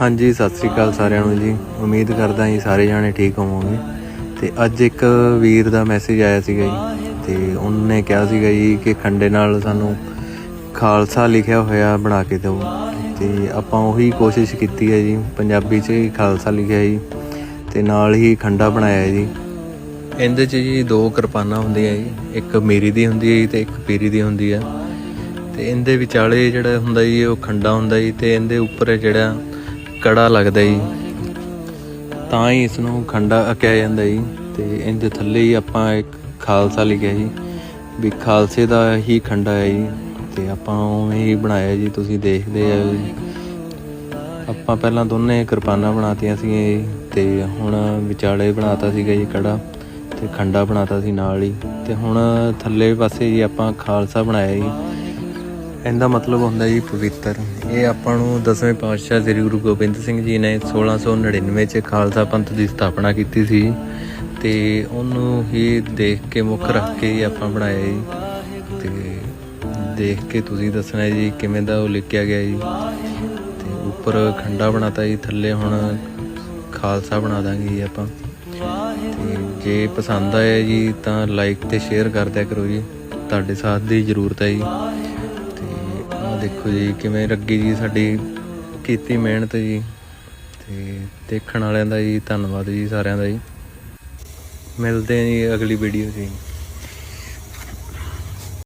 ਹਾਂਜੀ, ਸਤਿ ਸ੍ਰੀ ਅਕਾਲ ਸਾਰਿਆਂ ਨੂੰ ਜੀ। ਉਮੀਦ ਕਰਦਾ ਜੀ ਸਾਰੇ ਜਾਣੇ ਠੀਕ ਹੋਵੋਗੇ। ਤੇ ਅੱਜ ਇੱਕ ਵੀਰ ਦਾ ਮੈਸੇਜ ਆਇਆ ਸੀਗਾ ਜੀ। ਤੇ ਉਹਨੇ ਕਿਹਾ ਸੀਗਾ ਜੀ ਕਿ ਖੰਡੇ ਨਾਲ ਸਾਨੂੰ ਖਾਲਸਾ ਲਿਖਿਆ ਹੋਇਆ ਬਣਾ ਕੇ ਦਿਓ। ਤੇ ਆਪਾਂ ਉਹੀ ਕੋਸ਼ਿਸ਼ ਕੀਤੀ ਹੈ ਜੀ। ਪੰਜਾਬੀ 'ਚ ਹੀ ਖਾਲਸਾ ਲਿਖਿਆ ਜੀ। ਤੇ ਨਾਲ ਹੀ ਖੰਡਾ ਬਣਾਇਆ ਜੀ। ਇਹਦੇ 'ਚ ਜੀ ਦੋ ਕਿਰਪਾਨਾਂ ਹੁੰਦੀਆਂ ਜੀ। ਇੱਕ ਮੇਰੀ ਦੀ ਹੁੰਦੀ ਹੈ ਜੀ ਤੇ ਇੱਕ ਪੀਰੀ ਦੀ ਹੁੰਦੀ ਹੈ। ਤੇ ਇਹਦੇ ਵਿਚਾਲੇ ਜਿਹੜਾ ਹੁੰਦਾ ਜੀ, ਉਹ ਖੰਡਾ ਹੁੰਦਾ ਜੀ ਤੇ ਇਹਦੇ ਉੱਪਰ ਜਿਹੜਾ ਕੜਾ ਲੱਗਦਾ ਜੀ। ਤਾਂ ਹੀ ਇਸ ਨੂੰ ਖੰਡਾ ਕਿਹਾ ਜਾਂਦਾ ਜੀ ਤੇ ਇਹਦੇ ਥੱਲੇ ਹੀ ਆਪਾਂ ਇੱਕ ਖਾਲਸਾ ਲਿਖਿਆ ਜੀ ਵੀ ਖਾਲਸੇ ਦਾ ਹੀ ਖੰਡਾ ਹੈ ਜੀ ਤੇ ਆਪਾਂ ਉਵੇਂ ਹੀ ਬਣਾਇਆ ਜੀ, ਤੁਸੀਂ ਦੇਖਦੇ ਆ ਆਪਾਂ ਪਹਿਲਾਂ ਦੋਨੇ ਕਿਰਪਾਨਾਂ ਬਣਾਤੀਆਂ ਸੀ ਤੇ ਹੁਣ ਵਿਚਾਲੇ ਬਣਾਤਾ ਸੀਗਾ ਜੀ ਕੜਾ ਤੇ ਖੰਡਾ ਬਣਾਤਾ ਸੀ ਨਾਲ ਹੀ ਤੇ ਹੁਣ ਥੱਲੇ ਪਾਸੇ ਜੀ ਆਪਾਂ ਖਾਲਸਾ ਬਣਾਇਆ ਜੀ। ਇਹਦਾ ਮਤਲਬ ਹੁੰਦਾ ਜੀ ਪਵਿੱਤਰ। ਇਹ ਆਪਾਂ ਨੂੰ ਦਸਵੇਂ ਪਾਤਸ਼ਾਹ ਸ੍ਰੀ ਗੁਰੂ ਗੋਬਿੰਦ ਸਿੰਘ ਜੀ ਨੇ 1699 ਚ ਖਾਲਸਾ ਪੰਥ ਦੀ ਸਥਾਪਨਾ ਕੀਤੀ ਸੀ ਤੇ ਉਹਨੂੰ ਹੀ ਦੇਖ ਕੇ ਮੁੱਖ ਰੱਖ ਕੇ ਹੀ ਆਪਾਂ ਬਣਾਇਆ ਜੀ। ਤੇ ਦੇਖ ਕੇ ਤੁਸੀਂ ਦੱਸਣਾ ਜੀ ਕਿਵੇਂ ਦਾ ਉਹ ਲਿਖਿਆ ਗਿਆ ਜੀ। ਤੇ ਉੱਪਰ ਖੰਡਾ ਬਣਾਤਾ ਜੀ, ਥੱਲੇ ਹੁਣ ਖਾਲਸਾ ਬਣਾ ਦਾਂਗੇ ਜੀ ਆਪਾਂ। ਤੇ ਜੇ ਪਸੰਦ ਆਇਆ ਜੀ ਤਾਂ ਲਾਈਕ ਤੇ ਸ਼ੇਅਰ ਕਰ ਦਿਆ ਕਰੋ ਜੀ। ਤੁਹਾਡੇ ਸਾਥ ਦੀ ਜ਼ਰੂਰਤ ਹੈ ਜੀ। ਦੇਖੋ ਜੀ, ਕਿਵੇਂ ਲੱਗੀ ਜੀ ਸਾਡੀ ਕੀਤੀ ਮਿਹਨਤ ਜੀ। ਤੇ ਦੇਖਣ ਵਾਲਿਆਂ ਦਾ ਜੀ ਧੰਨਵਾਦ ਜੀ ਸਾਰਿਆਂ ਦਾ ਜੀ। ਮਿਲਦੇ ਹਾਂ ਜੀ ਅਗਲੀ ਵੀਡੀਓ 'ਚ ਜੀ।